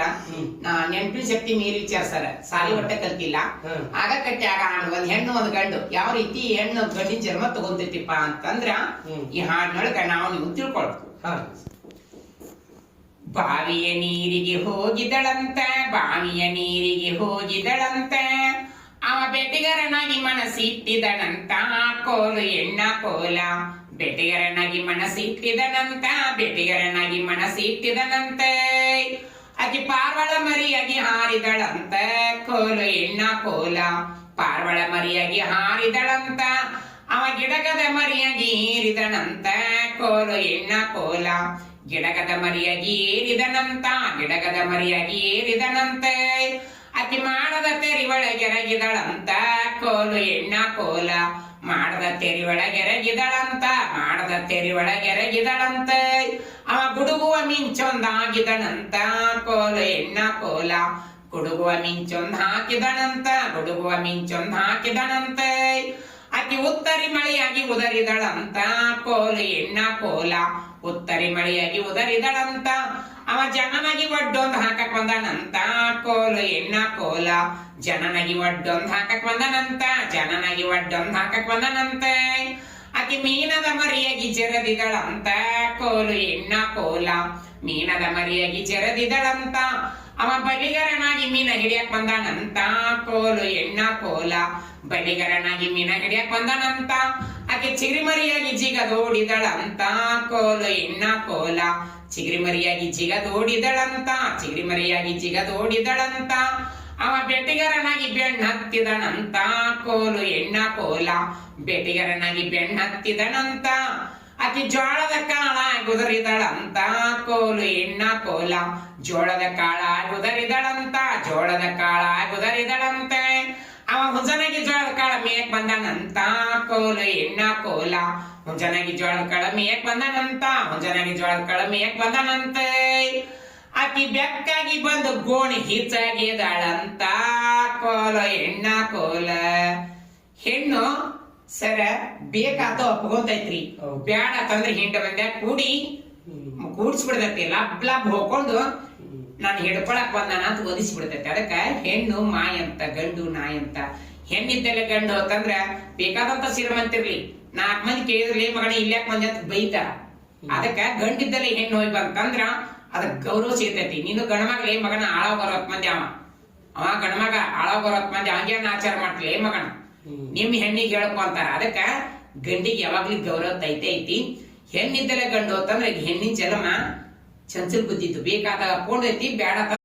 ಹತ್ರ ನೆನಪಿನ ಶಕ್ತಿ ಮೀರಿ ವಿಚಾರಿಸ್ತಾರ. ಸಾಲಿ ಹೊಟ್ಟೆ ಕಲ್ತಿಲ್ಲ. ಆಗ ಕಟ್ಟಿ ಆಗ ಹಾಡು ಒಂದ್ ಹೆಣ್ಣು ಒಂದ್ ಗಂಡು. ಯಾವ ರೀತಿ ಹೆಣ್ಣು ಗಂಡಿನ ಜನ್ಮ ತಗೊಂತೈತಿಪ್ಪ ಅಂತಂದ್ರ ಈ ಹಾಡಿನೊಳಗ ನಾವು ನೀವು ತಿಳ್ಕೊಳ್ಬೇಕು. ಬಾವಿಯ ನೀರಿಗೆ ಹೋಗಿದಳಂತ ಬಾವಿಯ ನೀರಿಗೆ ಹೋಗಿದಳಂತ ಅವ ಬೆಟ್ಟಿಗರನಾಗಿ ಮನಸ್ಸಿಟ್ಟಿದನಂತ ಕೋಲು ಎಣ್ಣ ಕೋಲ. ಬೆಟ್ಟಿಗರನಾಗಿ ಮನಸ್ಸಿಟ್ಟಿದನಂತ ಬೆಟ್ಟಿಗರನಾಗಿ ಮನಸ್ಸಿಟ್ಟಿದನಂತ. ಅತಿ ಪಾರ್ವಳ ಮರಿಯಾಗಿ ಹಾರಿದಳಂತ, ಕೋಲು ಎಣ್ಣ ಕೋಲ ಪಾರ್ವಳ ಮರಿಯಾಗಿ ಹಾರಿದಳಂತ, ಅವ ಗಿಡಗದ ಮರಿಯಾಗಿ ಏರಿದನಂತ, ಕೋಲು ಎಣ್ಣ ಕೋಲ ಗಿಡಗದ ಮರಿಯಾಗಿ ಏರಿದನಂತ, ಗಿಡಗದ ಮರಿಯಾಗಿ ಏರಿದನಂತೆ. ಅತಿ ಮಾಡದ ತೆರಿವಳ ಒಳಗೆರಗಿದಳಂತ ಕೋಲು ಎಣ್ಣ ಕೋಲ ಮಾಡದ ತೆರಿ ಒಳಗೆರಗಿದಳಂತ ಮಾಡದ ತೆರಿ ಒಳಗೆರಗಿದಳಂತ ಅವ ಗುಡುಗುವ ಮಿಂಚೊಂದಾಗಿದನಂತ ಕೋಲ ಎಣ್ಣ, ಕೋಲ. ಗುಡುಗುವ ಮಿಂಚೊಂದ್ ಹಾಕಿದನಂತ ಗುಡುಗುವ ಮಿಂಚೊಂದ್ ಹಾಕಿದನಂತೆ ಅತಿ ಉತ್ತರಿ ಮಳೆಯಾಗಿ ಉದರಿದಳಂತ, ಕೋಲ ಎಣ್ಣ, ಕೋಲ. ಉತ್ತರಿ ಮಳೆಯಾಗಿ ಉದರಿದಳಂತ. ಅವ ಜನನಾಗಿ ಒಡ್ಡೊಂದ್ ಹಾಕಕ್ ಬಂದನಂತ ಕೋಲು ಎಣ್ಣ, ಕೋಲ. ಜನನಾಗಿ ಒಡ್ಡೊಂದ್ ಹಾಕಕ್ ಬಂದನಂತ ಜನನಾಗಿ ಒಡ್ಡೊಂದ್ ಹಾಕಕ್ ಬಂದನಂತೆ ಆಕೆ ಮೀನದ ಮರಿಯಾಗಿ ಜರದಿದಳಂತ ಕೋಲು ಎಣ್ಣ ಕೋಲ, ಮೀನದ ಮರಿಯಾಗಿ ಜರದಿದಳಂತ. ಅವ ಬಲಿಗರನಾಗಿ ಮೀನ ಹಿಡಿಯಕ್ ಬಂದಾನಂತ, ಕೋಲು ಎಣ್ಣ ಕೋಲ, ಬಲಿಗರನಾಗಿ ಮೀನ ಹಿಡಿಯಕ್ ಬಂದಾನಂತ. ಆಕೆ ಚಿರಿಮರಿಯಾಗಿ ಜಿಗದೋಡಿದಳಂತ, ಕೋಲು ಎಣ್ಣ ಕೋಲ ಚಿಗಿರಿಮರಿಯಾಗಿ ಮರಿಯಾಗಿ ಚಿಗಿರಿಮರಿಯಾಗಿ ಜಿಗದೋಡಿದಳಂತ. ಅವ ಬೆಟ್ಟಿಗರನಾಗಿ ಬೆಣ್ಣ ಹತ್ತಿದನಂತ ಕೋಲು ಎಣ್ಣ ಕೋಲ, ಬೆಟ್ಟಿಗರನಾಗಿ ಬೆಣ್ಣ ಹತ್ತಿದನಂತ ಅತಿ ಜೋಳದ ಕಾಳ ಗುದರಿದಳಂತ, ಕೋಲು ಎಣ್ಣ ಕೋಲ ಜೋಳದ ಕಾಳ ಗುದರಿದಳಂತ, ಜೋಳದ ಕಾಳ ಗುದರಿದಳಂತೆ. ಅವ ಹುಂಜನಾಗಿ ಜೋಳದ ಕಾಳ ಮೇಯಕ್ ಬಂದನಂತ, ಕೋಲು ಎಣ್ಣ ಕೋಲ ಹುಂಜನಾಗಿ ಜೋಳದ ಕಾಳ ಮೇಯಕ್ ಬಂದನಂತ ಜೋಳದ ಕಾಳ ಮೇಯಕ್ ಬಂದನಂತೆ. ಆಕಿ ಬೆಕ್ಕಾಗಿ ಬಂದು ಗೋಣಿ ಹಿಚ್ಚಾಗಿದಳಂತ, ಕೋಲ ಎಣ್ಣ ಕೋಲ ಹೆಣ್ಣು ಸರ ಬೇಕಾತ ಒಪ್ಕೊಂತೈತ್ರಿ. ಬ್ಯಾಡ ಅಂತಂದ್ರೆ ಹಿಂಡ ಬಂದ ಕೂಡಿ ಕೂಡ್ಸಿ ಕೂಡ್ಸ್ಬಿಡ್ತೈತಿ ಲಬ್ ಲಬ್ ಹೋಗ್ಕೊಂಡು ಹ್ಮ್. ನಾನು ಹಿಡ್ಕೊಳಕ್ ಬಂದಾನ ಅಂತ ಒದಿಸ್ಬಿಡ್ತೈತಿ ಅದಕ್ಕ ಹೆಣ್ಣು ಮಾಯ ಅಂತ ಗಂಡು ನಾಯ ಅಂತ. ಹೆಣ್ಣಿದ್ದಲೆ ಗಂಡು ಅಂತಂದ್ರ ಬೇಕಾದಂತ ಸಿರಮಂತಿರ್ಲಿ ನಾಲ್ಕ್ ಮಂದಿ ಕೇಳಿದ್ರಿ ಮಗನ ಇಲ್ಯಾಕ್ ಮಂದಿ ಅಂತ ಬೈತಾರ ಅದಕ್ಕ ಗಂಡಿದ್ದಲೆ ಹೆಣ್ಣು ಹೋಗಿ ಬಂತಂದ್ರ ಅದಕ್ ಗೌರವ ಸಿಗ್ತೈತಿ. ನೀನು ಗಣಮಗ್ಲಿ ಮಗನ ಆಳ ಬರೋತ್ ಮಂದಿ ಅವ. ಅವ ಗಣಮಗ ಆಳ ಬರೋತ್ ಮಂದಿ ಹಂಗೇನ್ ಆಚಾರ ಮಾಡ್ತಿಲ್ಲ ಏ ಮಗನ. ನಿಮ್ ಹೆಣ್ಣಿಗೆ ಹೇಳ್ಕೊ ಅದಕ್ಕ ಗಂಡಿಗೆ ಯಾವಾಗ್ಲೂ ಗೌರವ ತೈತೆ ಐತಿ. ಹೆಣ್ಣಿದ್ದಲೆ ಗಂಡು ಅಂತಂದ್ರೆ ಹೆಣ್ಣಿನ ಜನ್ಮ ಚಂಚಲ್ ಬುದ್ಧಿತ್ತು ಬೇಕಾದಾಗ ಕೊಂಡೈತಿ ಬೇಡ